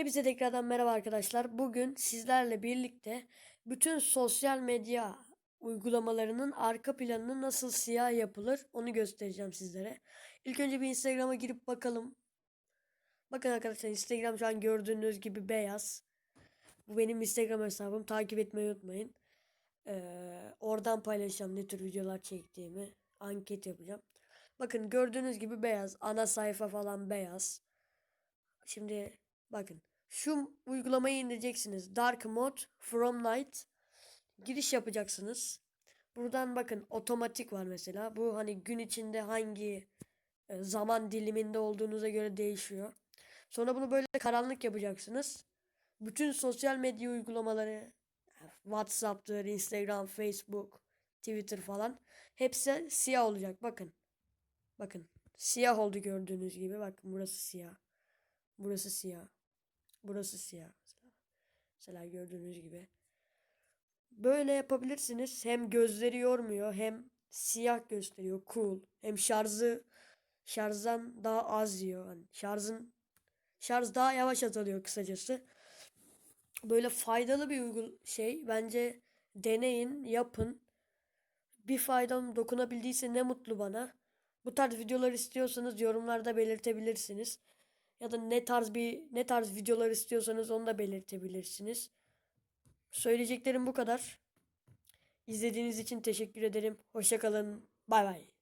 Hepinize tekrardan merhaba arkadaşlar. Bugün sizlerle birlikte bütün sosyal medya uygulamalarının arka planını nasıl siyah yapılır onu göstereceğim sizlere. İlk önce bir Instagram'a girip bakalım. Bakın arkadaşlar Instagram şu an gördüğünüz gibi beyaz. Bu benim Instagram hesabım. Takip etmeyi unutmayın. Ee, oradan paylaşacağım ne tür videolar çektiğimi. Anket yapacağım. Bakın gördüğünüz gibi beyaz. Ana sayfa falan beyaz. Şimdi bakın şu uygulamayı indireceksiniz. Dark Mode from Night. Giriş yapacaksınız. Buradan bakın otomatik var mesela. Bu hani gün içinde hangi e, zaman diliminde olduğunuza göre değişiyor. Sonra bunu böyle karanlık yapacaksınız. Bütün sosyal medya uygulamaları WhatsApp'tır, Instagram, Facebook, Twitter falan hepsi siyah olacak. Bakın. Bakın. Siyah oldu gördüğünüz gibi. Bakın burası siyah. Burası siyah. Burası siyah. Mesela, mesela gördüğünüz gibi. Böyle yapabilirsiniz. Hem gözleri yormuyor hem siyah gösteriyor. Cool. Hem şarjı şarjdan daha az yiyor. Yani şarjın şarj daha yavaş azalıyor kısacası. Böyle faydalı bir uygul şey. Bence deneyin, yapın. Bir faydam dokunabildiyse ne mutlu bana. Bu tarz videolar istiyorsanız yorumlarda belirtebilirsiniz. Ya da ne tarz bir ne tarz videolar istiyorsanız onu da belirtebilirsiniz. Söyleyeceklerim bu kadar. İzlediğiniz için teşekkür ederim. Hoşça kalın. Bay bay.